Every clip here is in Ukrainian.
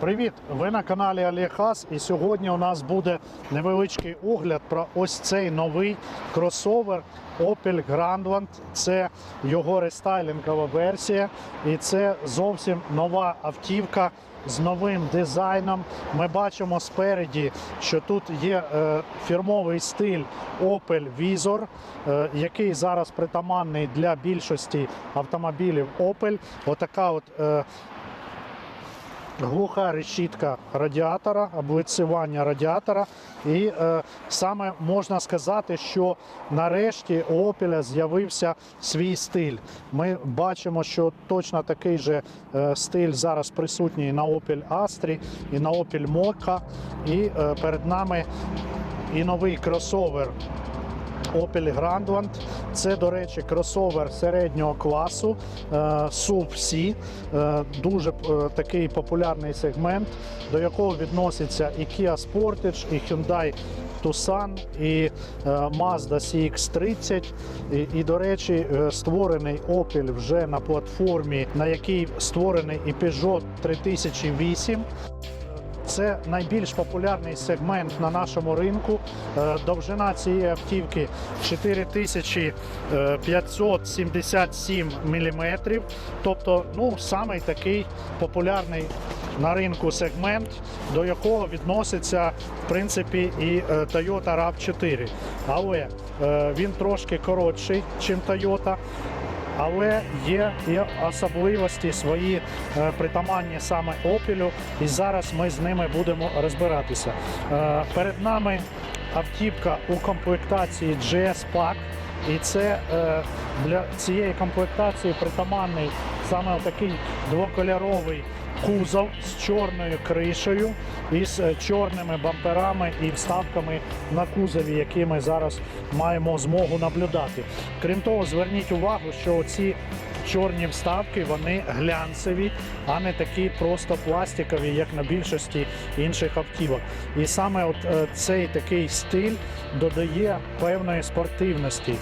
Привіт! Ви на каналі Олег Хас і сьогодні у нас буде невеличкий огляд про ось цей новий кросовер Opel Grandland. Це його рестайлінгова версія, і це зовсім нова автівка з новим дизайном. Ми бачимо спереді, що тут є е, фірмовий стиль Opel Vizor, е, який зараз притаманний для більшості автомобілів Opel. Отака от. Глуха решітка радіатора, облицювання радіатора. І е, саме можна сказати, що нарешті у Opel з'явився свій стиль. Ми бачимо, що точно такий же е, стиль зараз присутній на Opel Astra і на Opel Mokka. І е, перед нами і новий кросовер Opel Grandland. Це, до речі, кросовер середнього класу е, SUV C. Е, Дуже е, такий популярний сегмент, до якого відноситься і Kia Sportage, і Hyundai Tucson, і Mazda CX-30. І, і, до речі, створений Opel вже на платформі, на якій створений і Peugeot 3008. Це найбільш популярний сегмент на нашому ринку. Е, Довжина цієї автівки 4577 мм. Тобто, ну, самий такий популярний на ринку сегмент, до якого відноситься в принципі і е, Toyota RAV4. Але е, він трошки коротший, ніж Toyota. Але є і особливості свої е, притаманні саме опілю. і зараз ми з ними будемо розбиратися. Е, Перед нами автівка у комплектації GS Pack, і це е, для цієї комплектації притаманний саме такий двокольоровий кузов з чорною кришею і з е, чорними бамперами і вставками на кузові, які ми зараз маємо змогу наблюдати. Крім того, зверніть увагу, що ці чорні вставки вони глянцеві, а не такі просто пластикові, як на більшості інших автівок. І саме от е, цей такий стиль додає певної спортивності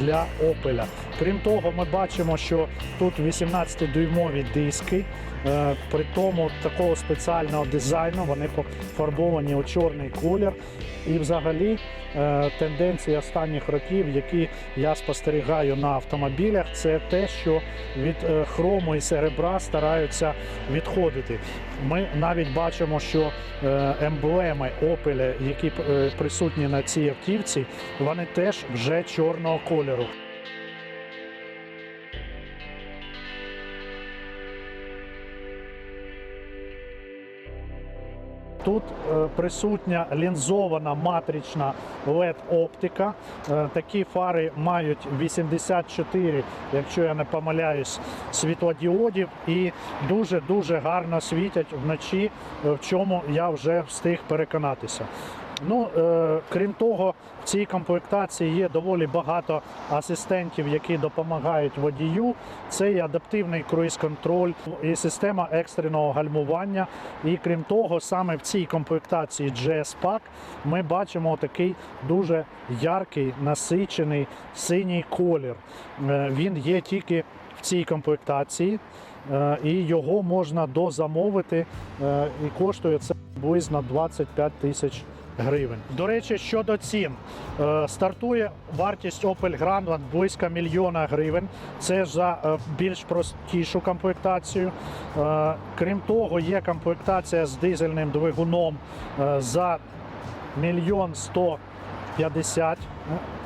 для Opel. Крім того, ми бачимо, що тут 18-дюймові диски, е, при тому такого спеціального дизайну, вони пофарбовані у чорний колір. І взагалі е, тенденції останніх років, які я спостерігаю на автомобілях, це те, що від е, хрому і серебра стараються відходити. Ми навіть бачимо, що е, емблеми опеля, які присутні на цій автівці, вони теж вже чорного кольору. Тут е, присутня лінзована матрична LED-оптика. Е, такі фари мають 84, якщо я не помиляюсь, світлодіодів і дуже-дуже гарно світять вночі, е, в чому я вже встиг переконатися. Ну, е, крім того, в цій комплектації є доволі багато асистентів, які допомагають водію. Це і адаптивний круїз-контроль, і система екстреного гальмування. І крім того, саме в цій комплектації GS Pack ми бачимо такий дуже яркий, насичений синій колір. Е, Він є тільки в цій комплектації. Е, І його можна дозамовити, е, і коштує це приблизно 25 тисяч гривень. До речі, щодо цін, Е, стартує вартість Opel Grandland близько мільйона гривень. Це за е, більш простішу комплектацію. Е, Крім того, є комплектація з дизельним двигуном за мільйон сто 50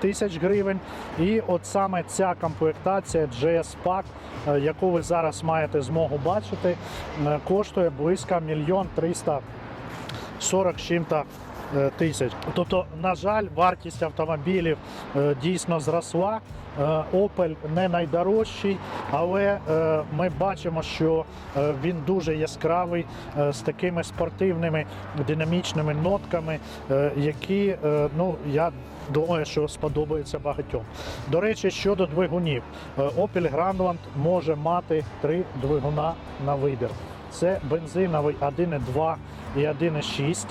тисяч гривень. І от саме ця комплектація GS Pack, яку ви зараз маєте змогу бачити, коштує близько мільйон 340 з чим-то тисяч. Тобто, на жаль, вартість автомобілів е, дійсно зросла. Е, Opel не найдорожчий, але е, ми бачимо, що е, він дуже яскравий е, з такими спортивними динамічними нотками, е, які е, ну я думаю, що сподобаються багатьом. До речі, щодо двигунів, Е, Opel Grandland може мати три двигуна на вибір. Це бензиновий 1,2 і 1,6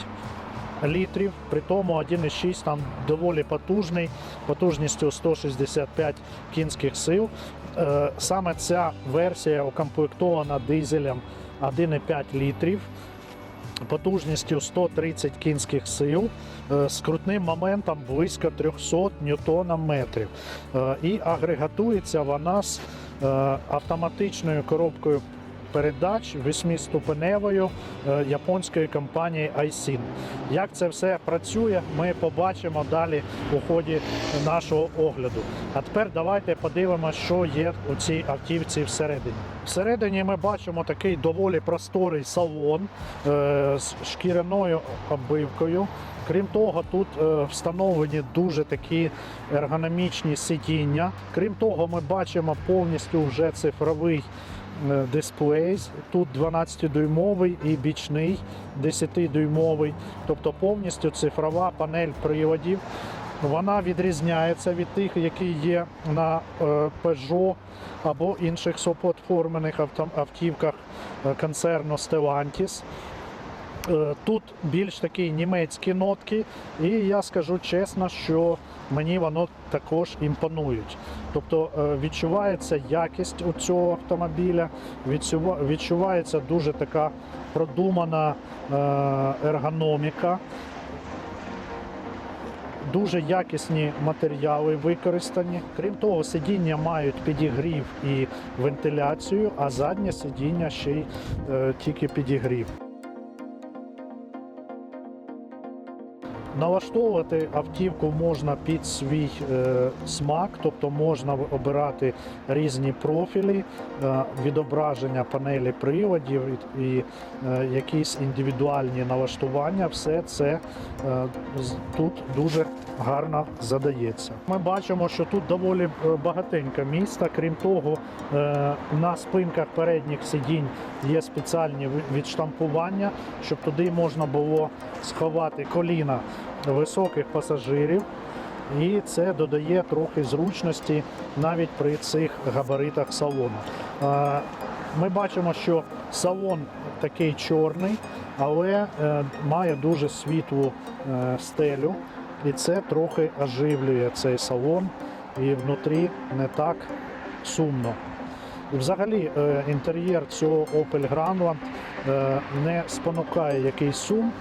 літрів. При тому 1,6 там доволі потужний, потужністю 165 кінських сил. Е, Саме ця версія укомплектована дизелем 1,5 літрів. потужністю 130 кінських сил е, з крутним моментом близько 300 ньютона метрів. Е, І агрегатується вона з автоматичною коробкою передач восьмиступеневою е, японської компанії Aisin. Як це все працює, ми побачимо далі у ході нашого огляду. А тепер давайте подивимося, що є у цій автівці всередині. Всередині ми бачимо такий доволі просторий салон е, з шкіряною оббивкою. Крім того, тут е, встановлені дуже такі ергономічні сидіння. Крім того, ми бачимо повністю вже цифровий дисплей. Тут 12-дюймовий і бічний 10-дюймовий, тобто повністю цифрова панель приводів. Вона відрізняється від тих, які є на е, Peugeot або інших соплатформених автівках е, концерну Stellantis. Е, Тут більш такі німецькі нотки, і я скажу чесно, що мені воно також імпонують. Тобто е, відчувається якість у цього автомобіля, відчувається дуже така продумана е, ергономіка. Дуже якісні матеріали використані. Крім того, сидіння мають підігрів і вентиляцію, а заднє сидіння ще й тільки підігрів. Налаштовувати автівку можна під свій е, смак, тобто можна обирати різні профілі, е, відображення панелі приводів і, і е, якісь індивідуальні налаштування. Все це е, тут дуже гарно задається. Ми бачимо, що тут доволі е, багатенько міста. Крім того, е, на спинках передніх сидінь є спеціальні відштампування, щоб туди можна було сховати коліна високих пасажирів. І це додає трохи зручності навіть при цих габаритах салону. Ми бачимо, що салон такий чорний, але е, має дуже світлу е, стелю, і це трохи оживлює цей салон, і внутрі не так сумно. Взагалі е, інтер'єр цього Opel Grandland е, не спонукає якийсь сум.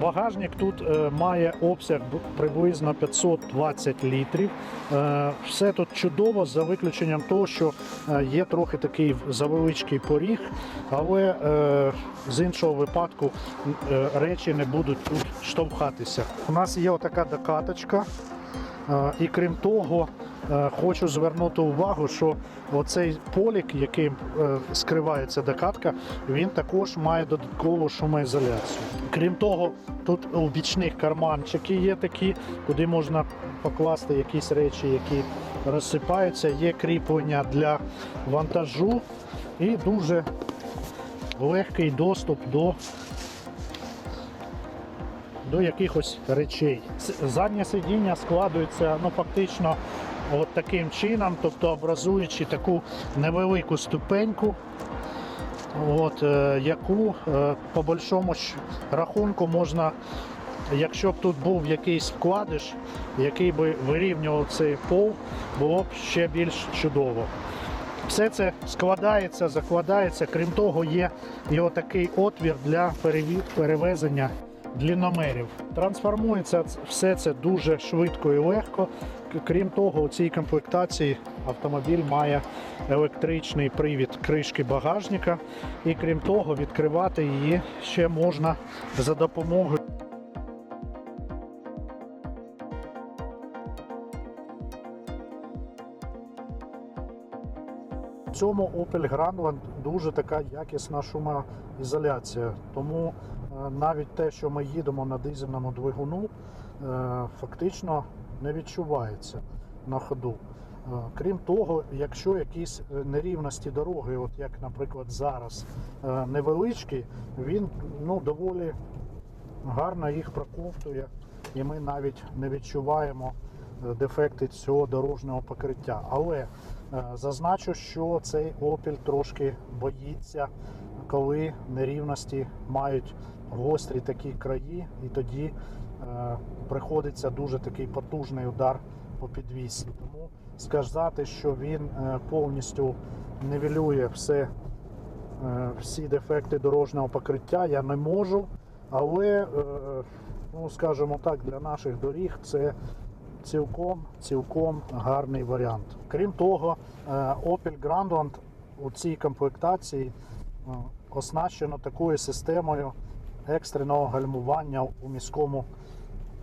Багажник тут е, має обсяг приблизно 520 літрів. Все тут чудово, за виключенням того, що є трохи такий завеличкий поріг, але з іншого випадку речі не будуть тут штовхатися. У нас є отака докаточка. І крім того, хочу звернути увагу, що оцей полік, яким е, скривається докатка, він також має додаткову шумоізоляцію. Крім того, тут у бічних карманчики є такі, куди можна покласти якісь речі, які розсипаються. Є кріплення для вантажу і дуже легкий доступ до до якихось речей. Заднє сидіння складується ну, фактично от таким чином, тобто образуючи таку невелику ступеньку, от, е, яку е, по большому рахунку можна, якщо б тут був якийсь вкладиш, який би вирівнював цей пол, було б ще більш чудово. Все це складається, закладається. Крім того, є і отакий отвір для перевезення длінномерів. Трансформується все це дуже швидко і легко. Крім того, у цій комплектації автомобіль має електричний привід кришки багажника, і крім того, відкривати її ще можна за допомогою. В цьому Opel Grandland дуже така якісна шумоізоляція. Тому навіть те, що ми їдемо на дизельному двигуну, е, фактично не відчувається на ходу. Е, Крім того, якщо якісь е, нерівності дороги, от як, наприклад, зараз невеличкі, він ну, доволі гарно їх проковтує, і ми навіть не відчуваємо дефекти цього дорожнього покриття. Але зазначу, що цей Opel трошки боїться, коли нерівності мають гострі такі краї, і тоді е, приходиться дуже такий потужний удар по підвісі. Тому сказати, що він е, повністю нівелює все, е, всі дефекти дорожнього покриття, я не можу. Але, е, ну скажімо так, для наших доріг це цілком, цілком гарний варіант. Крім того, е, Opel Grandland у цій комплектації е, оснащено такою системою екстреного гальмування у міському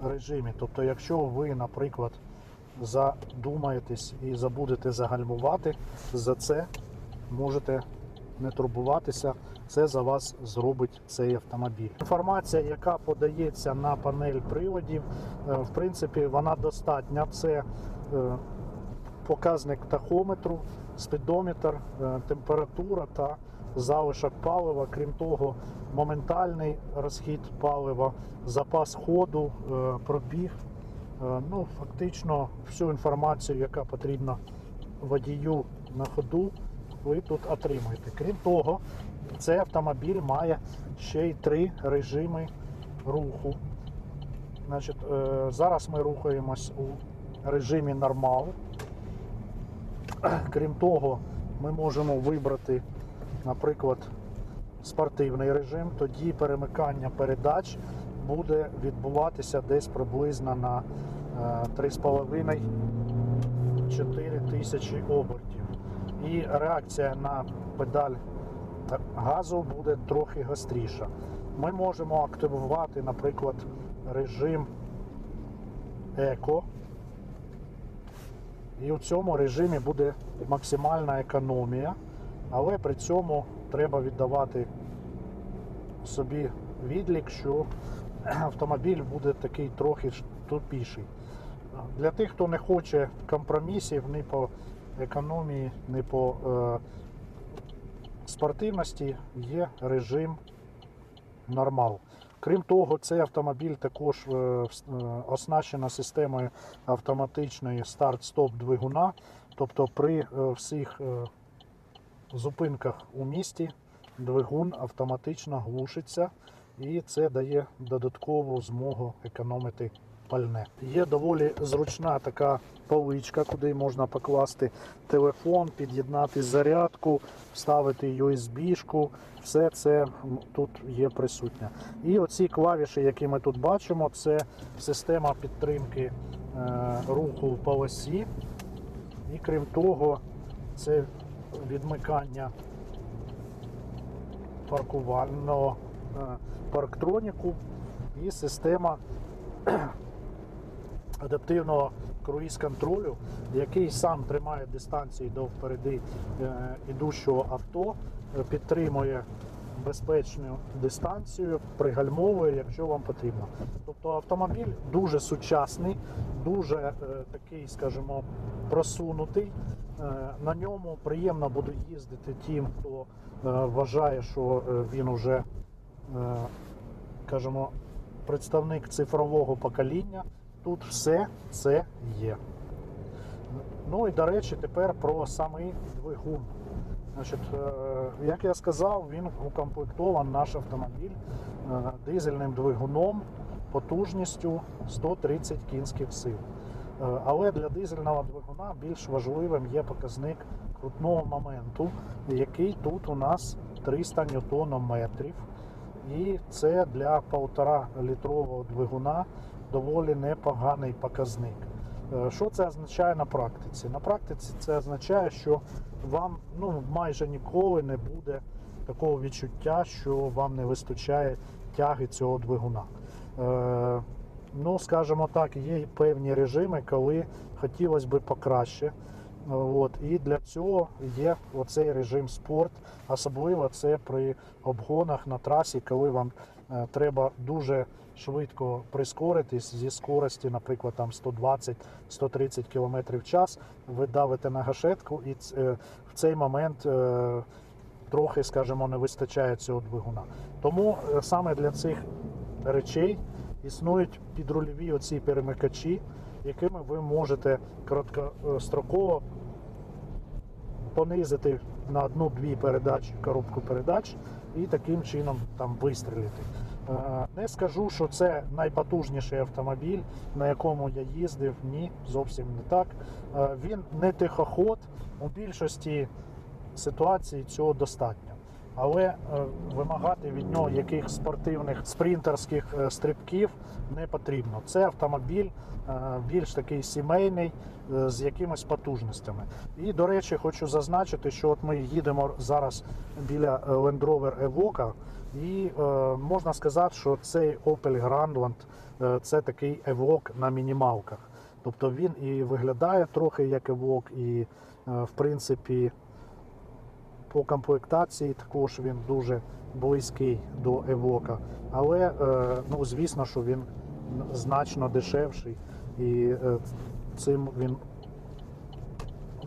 режимі. Тобто, якщо ви, наприклад, задумаєтесь і забудете загальмувати, за це можете не турбуватися, це за вас зробить цей автомобіль. Інформація, яка подається на панель приладів, е, в принципі, вона достатня. Це е, показник тахометру, спідометр, е, температура та залишок палива. Крім того, моментальний розхід палива, запас ходу, е, пробіг. Е, Ну, фактично, всю інформацію, яка потрібна водію на ходу, ви тут отримуєте. Крім того, цей автомобіль має ще й три режими руху. Значить, е, зараз ми рухаємось у режимі нормал. Крім того, ми можемо вибрати, наприклад, спортивний режим, тоді перемикання передач буде відбуватися десь приблизно на е, 3,5-4 тисячі обертів. І реакція на педаль газу буде трохи гостріша. Ми можемо активувати, наприклад, режим еко. І у цьому режимі буде максимальна економія, але при цьому треба віддавати собі відлік, що автомобіль буде такий трохи тупіший. Для тих, хто не хоче компромісів ні по економії, ні по е, спортивності, є режим нормал. Крім того, цей автомобіль також е, е, системою автоматичної старт-стоп двигуна. Тобто при е, всіх зупинках у місті двигун автоматично глушиться і це дає додаткову змогу економити пальне. Є доволі зручна така поличка, куди можна покласти телефон, під'єднати зарядку, вставити USB-шку. Все це тут є присутнє. І оці клавіші, які ми тут бачимо, це система підтримки е, руху в полосі. І крім того, це відмикання паркувального е, парктроніку і система адаптивного круїз-контролю, який сам тримає дистанцію до впереди е, ідущого авто, е, підтримує безпечну дистанцію, пригальмовує, якщо вам потрібно. Тобто автомобіль дуже сучасний, дуже е, такий, скажімо, просунутий. Е, На ньому приємно буде їздити тим, хто е, вважає, що е, він уже, скажімо, представник цифрового покоління. Тут все це є. Ну і до речі, тепер про самий двигун. Значить, е, як я сказав, він укомплектований наш автомобіль е, дизельним двигуном потужністю 130 кінських сил. Е, Але для дизельного двигуна більш важливим є показник крутного моменту, який тут у нас 300 ньютонометрів. І це для 1,5 літрового двигуна доволі непоганий показник. Що це означає на практиці? На практиці це означає, що вам ну, майже ніколи не буде такого відчуття, що вам не вистачає тяги цього двигуна. Е, ну, скажімо так, є певні режими, коли хотілося б покраще. От, і для цього є оцей режим спорт, особливо це при обгонах на трасі, коли вам е, треба дуже швидко прискоритись зі скорості, наприклад, там 120-130 км в час. Ви давите на гашетку, і е, в цей момент е, трохи, скажімо, не вистачає цього двигуна. Тому е, саме для цих речей існують підрульові оці перемикачі, якими ви можете короткостроково понизити на одну-дві передачі коробку передач і таким чином там вистрілити. Не скажу, що це найпотужніший автомобіль, на якому я їздив. Ні, зовсім не так. Він не тихоход. У більшості ситуацій цього достатньо. але е, вимагати від нього яких спортивних спринтерських е, стрибків не потрібно. Це автомобіль е, більш такий сімейний з якимись потужностями. І, до речі, хочу зазначити, що от ми їдемо зараз біля Land Rover Evoque, і е, можна сказати, що цей Opel Grandland е, це такий Evoque на мінімалках. Тобто він і виглядає трохи як Evoque, і е, в принципі по комплектації також він дуже близький до Evoque. Але е, ну, звісно, що він значно дешевший і е, цим він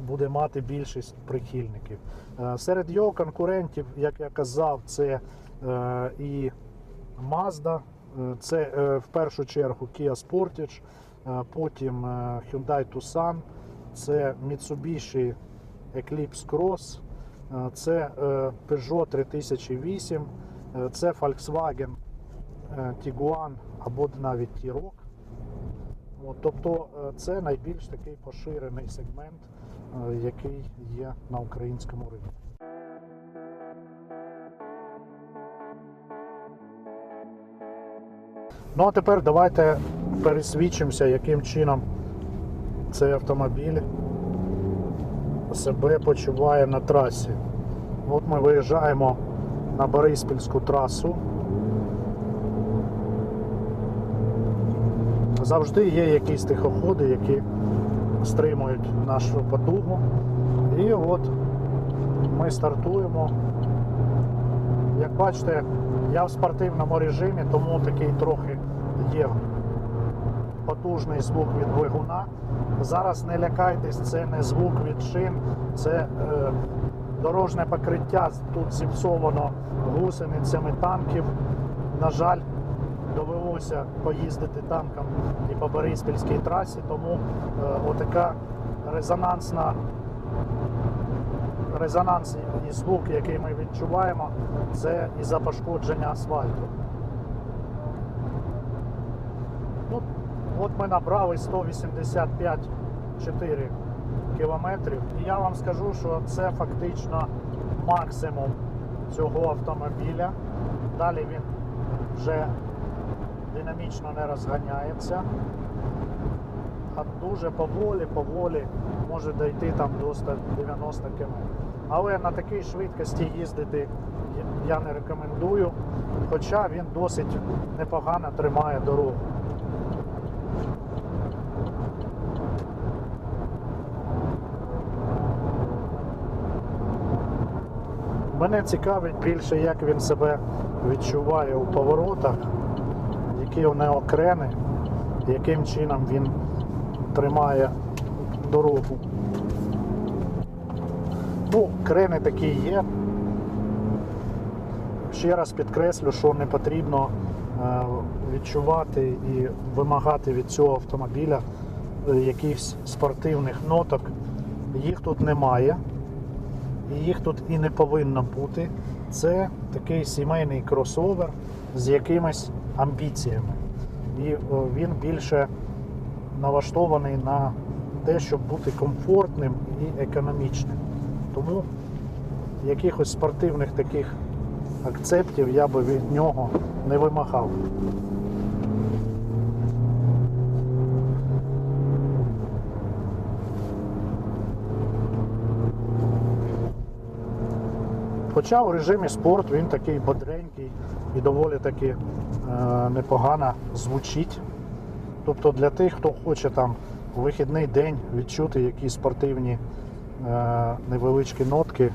буде мати більшість прихильників. Е, Серед його конкурентів, як я казав, це і Mazda, е, це е, в першу чергу Kia Sportage, е, потім е, Hyundai Tucson, це Mitsubishi Eclipse Cross, е, це е, Peugeot 3008, е, це Volkswagen е, Tiguan або навіть T-Roc. Тобто е, це найбільш такий поширений сегмент, е, який є на українському ринку. Ну а тепер давайте пересвідчимося, яким чином цей автомобіль себе почуває на трасі. От ми виїжджаємо на Бориспільську трасу. Завжди є якісь тихоходи, які стримують нашу потугу. І от ми стартуємо. Як бачите, я в спортивному режимі, тому такий трохи є потужний звук від двигуна. Зараз не лякайтесь, це не звук від шин, це е, дорожне покриття. Тут зіпсовано гусеницями танків. На жаль, довелося поїздити танком і по Бориспільській трасі, тому е, отака резонансна резонансний звук, який ми відчуваємо, це із-за пошкодження асфальту. Ну, от ми набрали 185,4 кілометрів. І я вам скажу, що це фактично максимум цього автомобіля. Далі він вже динамічно не розганяється. А дуже поволі, поволі може дійти там до 190 км. Але на такій швидкості їздити я не рекомендую, хоча він досить непогано тримає дорогу. Мене цікавить більше, як він себе відчуває у поворотах, які у нього крени, яким чином він тримає дорогу. Ну, крени такі є. Ще раз підкреслю, що не потрібно е, відчувати і вимагати від цього автомобіля е, якихось спортивних ноток. Їх тут немає, і їх тут і не повинно бути. Це такий сімейний кросовер з якимись амбіціями. І е, він більше налаштований на те, щоб бути комфортним і економічним. Тому якихось спортивних таких акцептів я би від нього не вимагав. Хоча в режимі спорт він такий бодренький і доволі таки е, непогано звучить. Тобто для тих, хто хоче там у вихідний день відчути якісь спортивні е, невеличкі нотки,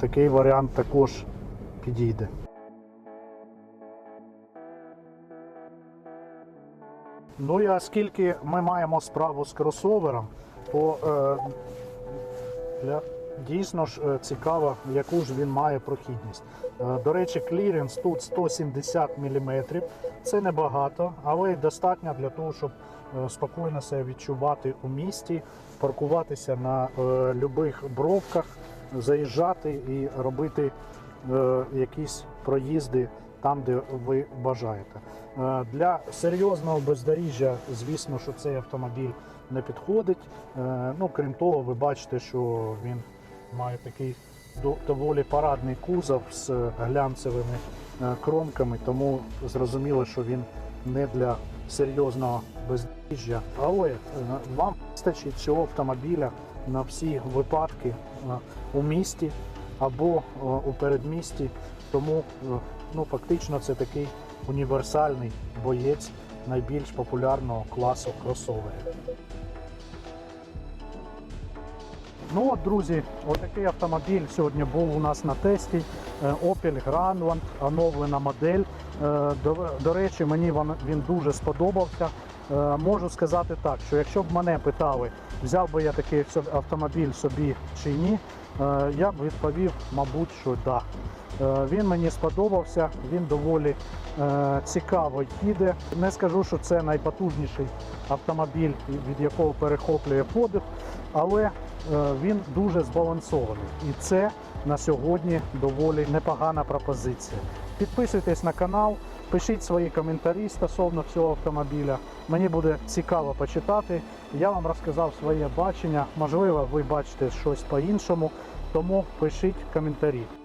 такий варіант також підійде. Ну і оскільки ми маємо справу з кросовером, то е, для, дійсно ж е, цікаво, яку ж він має прохідність. Е, до речі, кліренс тут 170 мм. Це небагато, але достатньо для того, щоб е, спокійно себе відчувати у місті, паркуватися на любих бровках, заїжджати і робити якісь проїзди там, де ви бажаєте. Для серйозного бездоріжжя, звісно, що цей автомобіль не підходить. Ну, крім того, ви бачите, що він має такий доволі парадний кузов з глянцевими е, кромками, тому зрозуміло, що він не для серйозного бездоріжжя. Але е, вам вистачить цього автомобіля на всі випадки е, у місті або е, у передмісті. Тому е, ну, фактично це такий універсальний боєць найбільш популярного класу кросоверів. Ну от, друзі, отакий автомобіль сьогодні був у нас на тесті. Е, Opel Grandland, оновлена модель. Е, До, до речі, мені він, дуже сподобався. Е, Можу сказати так, що якщо б мене питали, взяв би я такий автомобіль собі чи ні, я б відповів, мабуть, що так. Да. Е, Він мені сподобався, він доволі е, цікаво їде. Не скажу, що це найпотужніший автомобіль, від якого перехоплює подих, але е, він дуже збалансований. І це на сьогодні доволі непогана пропозиція. Підписуйтесь на канал, пишіть свої коментарі стосовно цього автомобіля. Мені буде цікаво почитати. Я вам розказав своє бачення. Можливо, ви бачите щось по-іншому, тому пишіть коментарі.